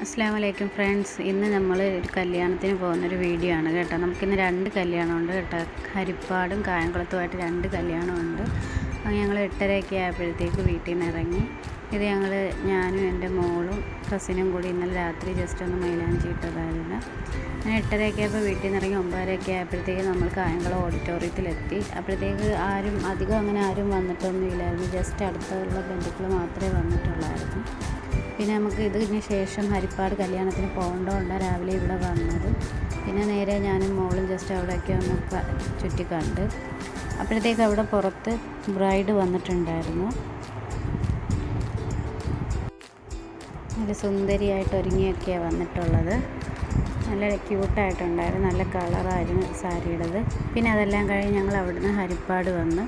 അസ്സാം വലൈക്കും ഫ്രണ്ട്സ്. ഇന്ന് നമ്മൾ ഒരു കല്യാണത്തിന് പോകുന്നൊരു വീഡിയോ ആണ് കേട്ടോ. നമുക്കിന്ന് രണ്ട് കല്യാണമുണ്ട് കേട്ടോ. ഹരിപ്പാടും കായംകുളത്തുമായിട്ട് രണ്ട് കല്യാണമുണ്ട്. അപ്പോൾ ഞങ്ങൾ എട്ടരയൊക്കെ ആയപ്പോഴത്തേക്ക് വീട്ടിൽ നിന്ന് ഇറങ്ങി. ഇത് ഞങ്ങൾ ഞാനും എന്റെ മോളും കസിനും കൂടി ഇന്നലെ രാത്രി ജസ്റ്റ് ഒന്ന് മൈലാഞ്ചി ഇട്ടതായിരുന്നു. അങ്ങനെ എട്ടരയൊക്കെ ആയപ്പോൾ വീട്ടിൽ നിന്ന് ഇറങ്ങി ഒമ്പതരയൊക്കെ ആയപ്പോഴത്തേക്ക് നമ്മൾ കായംകുളം ഓഡിറ്റോറിയത്തിലെത്തി അപ്പോഴത്തേക്ക് ആരും അധികം അങ്ങനെ ആരും വന്നിട്ടൊന്നും ഇല്ലായിരുന്നു ജസ്റ്റ് അടുത്തുള്ള ബന്ധുക്കൾ മാത്രമേ വന്നിട്ടുള്ളായിരുന്നു. പിന്നെ നമുക്ക് ഇതിന് ശേഷം ഹരിപ്പാട് കല്യാണത്തിന് പോകേണ്ടതുകൊണ്ട് രാവിലെ ഇവിടെ വന്നത്. പിന്നെ നേരെ ഞാനും മോളും ജസ്റ്റ് അവിടെയൊക്കെ ഒന്ന് ചുറ്റിക്കണ്ട് ചുറ്റി കണ്ട് അപ്പോഴത്തേക്ക് അവിടെ പുറത്ത് ബ്രൈഡ് വന്നിട്ടുണ്ടായിരുന്നു. നല്ല സുന്ദരിയായിട്ട് ഒരുങ്ങിയൊക്കെയാണ് വന്നിട്ടുള്ളത്. നല്ല ക്യൂട്ടായിട്ടുണ്ടായിരുന്നു നല്ല കളറായിരുന്നു സാരിയുടേത്. പിന്നെ അതെല്ലാം കഴിഞ്ഞ് ഞങ്ങൾ അവിടുന്ന് ഹരിപ്പാട് വന്ന്.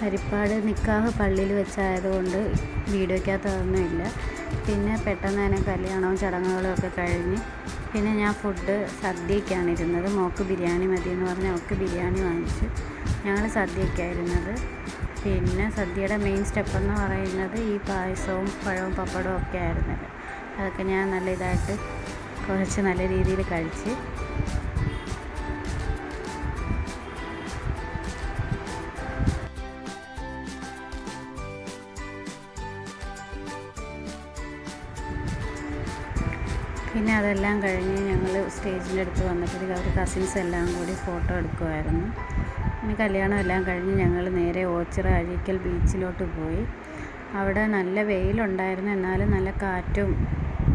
ഹരിപ്പാട് നിക്കാഹ് പള്ളിയിൽ വെച്ചായതുകൊണ്ട് വീഡിയോയ്ക്കകത്ത് അതൊന്നുമില്ല. പിന്നെ പെട്ടെന്ന് തന്നെ കല്യാണവും ചടങ്ങുകളും ഒക്കെ കഴിഞ്ഞ് പിന്നെ ഞാൻ ഫുഡ് സദ്യയ്ക്കാണ് ഇരുന്നത്. മോക്ക് ബിരിയാണി മതി എന്ന് പറഞ്ഞ് അവൾക്ക് ബിരിയാണി വാങ്ങിച്ചു ഞങ്ങൾ സദ്യക്കായിരുന്നത് പിന്നെ സദ്യയുടെ മെയിൻ സ്റ്റെപ്പ് എന്ന് പറയുന്നത് ഈ പായസവും പഴവും പപ്പടവും ഒക്കെ ആയിരുന്നത്. അതൊക്കെ ഞാൻ നല്ല ഇതായിട്ട് കുറച്ച് നല്ല രീതിയിൽ കഴിച്ച് പിന്നെ അതെല്ലാം കഴിഞ്ഞ് ഞങ്ങൾ സ്റ്റേജിന്റെ അടുത്ത് വന്നപ്പോഴത്തേക്ക് അവർ കസിൻസ് എല്ലാം കൂടി ഫോട്ടോ എടുക്കുമായിരുന്നു പിന്നെ കല്യാണം എല്ലാം കഴിഞ്ഞ് ഞങ്ങൾ നേരെ ഓച്ചിറ അഴീക്കൽ ബീച്ചിലോട്ട് പോയി. അവിടെ നല്ല വെയിലുണ്ടായിരുന്നു. എന്നാലും നല്ല കാറ്റും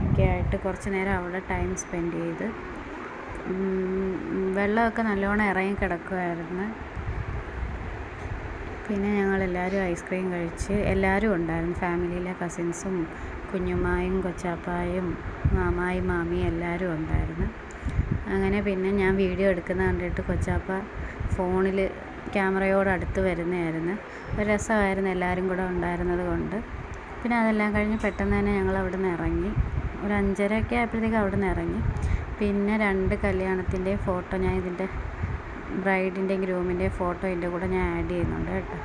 ഒക്കെ ആയിട്ട് കുറച്ച് നേരം അവിടെ ടൈം സ്പെൻഡ് ചെയ്ത്. വെള്ളമൊക്കെ നല്ലോണം ഇറങ്ങി കിടക്കുമായിരുന്നു പിന്നെ ഞങ്ങളെല്ലാവരും ഐസ്ക്രീം കഴിച്ച് എല്ലാവരും ഉണ്ടായിരുന്നു. ഫാമിലിയിലെ കസിൻസും കുഞ്ഞുമ്മായും കൊച്ചാപ്പായും മാമായും മാമിയും എല്ലാവരും ഉണ്ടായിരുന്നു. അങ്ങനെ പിന്നെ ഞാൻ വീഡിയോ എടുക്കുന്ന കണ്ടിട്ട് കൊച്ചാപ്പ ഫോണിൽ ക്യാമറയോട് അടുത്ത് വരുന്നതായിരുന്നു. ഒരു രസമായിരുന്നു എല്ലാവരും കൂടെ ഉണ്ടായിരുന്നത് കൊണ്ട്. പിന്നെ അതെല്ലാം കഴിഞ്ഞ് പെട്ടെന്ന് തന്നെ ഞങ്ങൾ അവിടെ നിന്ന് ഇറങ്ങി. ഒരു അഞ്ചരയൊക്കെ ആയപ്പോഴത്തേക്ക് അവിടെ നിന്ന് ഇറങ്ങി. പിന്നെ രണ്ട് കല്യാണത്തിന്റെ ഫോട്ടോ ഞാൻ ഇതിന്റെ ബ്രൈഡിന്റെയും ഗ്രൂമിന്റെയും ഫോട്ടോ ഇതിന്റെ കൂടെ ഞാൻ ആഡ് ചെയ്യുന്നുണ്ട് കേട്ടോ.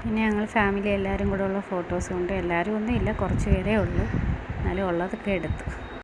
പിന്നെ ഞങ്ങൾ ഫാമിലി എല്ലാവരും കൂടെ ഉള്ള ഫോട്ടോസും ഉണ്ട് എല്ലാവരും ഒന്നും ഇല്ല കുറച്ച് പേരേ ഉള്ളൂ. എന്നാലും ഉള്ളതൊക്കെ എടുത്തു.